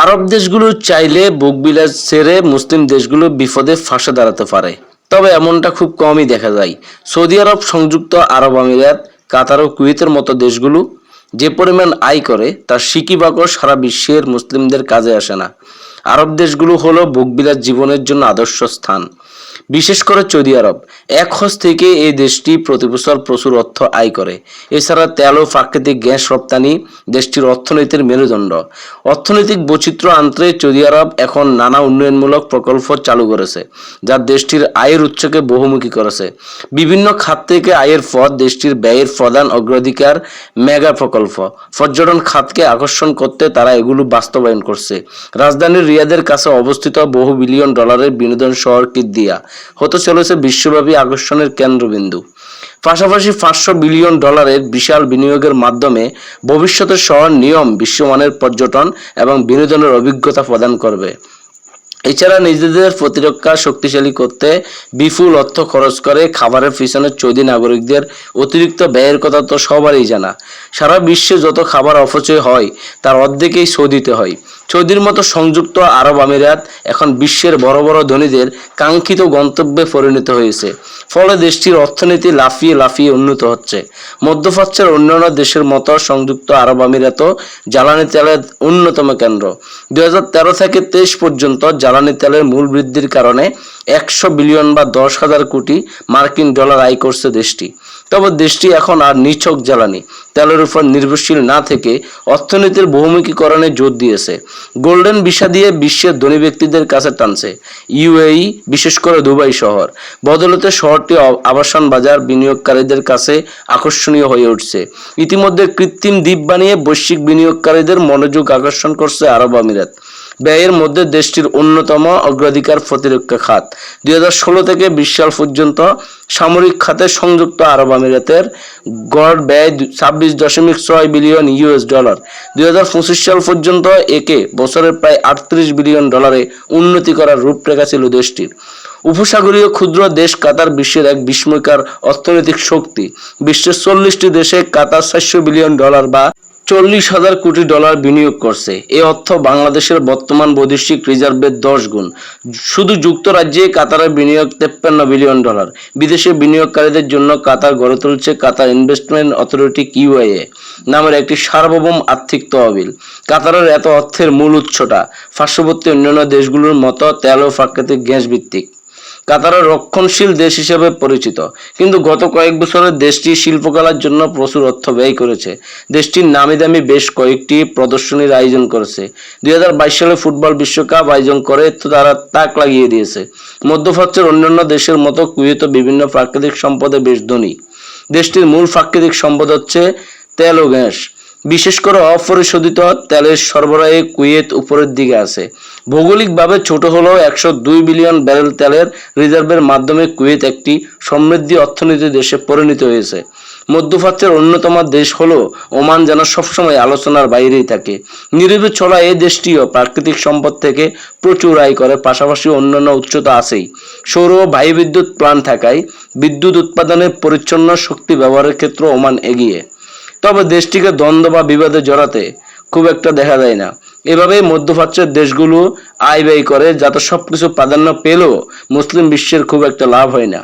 আরব দেশগুলো চাইলে বুকবিলাস ছেড়ে মুসলিম দেশগুলো বিপদে ফাঁসে দাঁড়াতে পারে। তবে এমনটা খুব কমই দেখা যায়। সৌদি আরব, সংযুক্ত আরব আমিরাত, কাতার ও কুয়েতের মতো দেশগুলো যে পরিমাণ আয় করে তার সিকিবাকও সারা বিশ্বের মুসলিমদের কাজে আসে না। আরব দেশগুলো হলো বুকবিলাস জীবনের জন্য আদর্শ স্থান। বিশেষ করে সৌদি আরব। এক হজ থেকে এই দেশটি প্রতি বছর প্রচুর অর্থ আয় করে। এছাড়া তেল ও প্রাকৃতিক গ্যাস রপ্তানি দেশটির অর্থনীতির মেরুদণ্ড। অর্থনৈতিক বৈচিত্র্য আনতে সৌদি আরব এখন নানা উন্নয়নমূলক প্রকল্প চালু করেছে, যা দেশটির আয়ের উৎসকে বহুমুখী করেছে। বিভিন্ন খাত থেকে আয়ের পথ দেশটির ব্যয়ের প্রধান অগ্রাধিকার মেগা প্রকল্প। পর্যটন খাতকে আকর্ষণ করতে তারা এগুলো বাস্তবায়ন করছে। রাজধানীর রিয়াদের কাছে অবস্থিত বহু বিলিয়ন ডলারের বিনোদন শহর কিদ্দিয়া। হতে চলেছে বিশ্বব্যাপী আকর্ষণের কেন্দ্রবিন্দু। পাশাপাশি পাঁচশো বিলিয়ন ডলারের বিশাল বিনিয়োগের মাধ্যমে ভবিষ্যতের শহর নিয়ম বিশ্বমানের পর্যটন এবং বিনোদনের অভিজ্ঞতা প্রদান করবে। এছাড়া নিজেদের প্রতিরক্ষা শক্তিশালী করতে বিপুল অর্থ খরচ করে খাবারের পিছনে চৌদি নাগরিকদের অতিরিক্ত ব্যয়ের কথা তো সবারই জানা। সারা বিশ্বে যত খাবার অপচয় হয়, তার অর্ধেকেই সৌদিতে হয়। সৌদির মতো সংযুক্ত আরব আমিরাত এখন বিশ্বের বড় বড় ধনীদের কাঙ্ক্ষিত গন্তব্যে পরিণত হয়েছে। ফলে দেশটির অর্থনীতি লাফিয়ে লাফিয়ে উন্নত হচ্ছে। মধ্যপ্রাচ্যের অন্যান্য দেশের মতো সংযুক্ত আরব আমিরাতও জ্বালানি তেলের অন্যতম কেন্দ্র। দু হাজার তেরো থেকে তেইশ পর্যন্ত জ্বালানি তেলের মূল বৃদ্ধির কারণে একশো বিলিয়ন বা দশ হাজার কোটি মার্কিন ডলার আয় করছে দেশটি। তবে দেশটি এখন আর নিছক জ্বালানি, তেলের উপর নির্ভরশীল না থেকে অর্থনীতির বহুমুখীকরণে জোর দিয়েছে। গোল্ডেন ভিসা দিয়ে বিশ্বের ধনী ব্যক্তিদের কাছে টানছে। ইউএই, বিশেষ করে দুবাই শহর, বদলতে শহরটি আবাসন বাজার বিনিয়োগকারীদের কাছে আকর্ষণীয় হয়ে উঠছে। ইতিমধ্যে কৃত্রিম দ্বীপ বানিয়ে বৈশ্বিক বিনিয়োগকারীদের মনোযোগ আকর্ষণ করছে আরব আমিরাত। ব্যয়ের মধ্যে দেশটির অন্যতম অগ্রাধিকার প্রতিরক্ষা খাত। দুই হাজার ষোলো থেকে বিশ সাল পর্যন্ত সামরিক খাতে সংযুক্ত আরব আমিরাতের গড় ব্যয় ছাব্বিশ দশমিক ছয় বিলিয়ন ইউএস ডলার। দুই হাজার পঁচিশ সাল পর্যন্ত একে বছরের প্রায় আটত্রিশ বিলিয়ন ডলারে উন্নতি করার রূপরেখা ছিল দেশটির। উপসাগরীয় ক্ষুদ্র দেশ কাতার বিশ্বের এক বিস্ময়কর অর্থনৈতিক শক্তি। বিশ্বের চল্লিশটি দেশে কাতার চারশো বিলিয়ন ডলার বা চল্লিশ হাজার কোটি ডলার বিনিয়োগ করছে। এ অর্থ বাংলাদেশের বর্তমান বৈদেশিক রিজার্ভের দশ গুণ। শুধু যুক্তরাজ্যে কাতারের বিনিয়োগ তেপ্পান্ন বিলিয়ন ডলার। বিদেশে বিনিয়োগকারীদের জন্য কাতার গড়ে তুলছে কাতার ইনভেস্টমেন্ট অথরিটি কিউআইএ নামের একটি সার্বভৌম আর্থিক তহবিল। কাতারের এত অর্থের মূল উৎসটা পার্শ্ববর্তী অন্যান্য দেশগুলোর মতো তেল ও প্রাকৃতিক গ্যাস ভিত্তিক। কাতারের রক্ষণশীল দেশ হিসেবে পরিচিত। কিন্তু গত কয়েক বছরে দেশটি শিল্পকলার জন্য প্রচুর অর্থ ব্যয় করেছে। দেশটির নামি দামি বেশ কয়েকটি প্রদর্শনীর আয়োজন করেছে। দুই হাজার বাইশ সালে ফুটবল বিশ্বকাপ আয়োজন করে তো তারা তাক লাগিয়ে দিয়েছে। মধ্যপ্রাচ্যের অন্যান্য দেশের মতো কুয়েত বিভিন্ন প্রাকৃতিক সম্পদে বেশ ধনী। দেশটির মূল প্রাকৃতিক সম্পদ হচ্ছে তেল ও গ্যাস। বিশেষ করে অপরিশোধিত তেলের সরবরাহে কুয়েত উপরের দিকে আছে। ভৌগোলিকভাবে ছোট হলেও একশো দুই বিলিয়ন ব্যারেল তেলের রিজার্ভের মাধ্যমে কুয়েত একটি সমৃদ্ধি অর্থনীতি দেশে পরিণত হয়েছে। মধ্যপ্রাচ্যের অন্যতম দেশ হলো ওমান, যেন সবসময় আলোচনার বাইরেই থাকে। নীরবে চলা এই দেশটিও প্রাকৃতিক সম্পদ থেকে প্রচুর আয় করে, পাশাপাশি অন্যান্য উচ্চতা আছেই। সৌর ও বায়ু বিদ্যুৎ প্লান্ট থাকায় বিদ্যুৎ উৎপাদনের পরিচ্ছন্ন শক্তি ব্যবহারের ক্ষেত্রে ওমান এগিয়ে। তবে দেশটিকে দ্বন্দ্ব বা বিবাদে জড়াতে খুব একটা দেখা যায় না। এভাবে মধ্যপ্রাচ্যের দেশগুলো আয় ব্যয় করে, যাতে সবকিছু প্রাধান্য পেলেও মুসলিম বিশ্বের খুব একটা লাভ হয় না।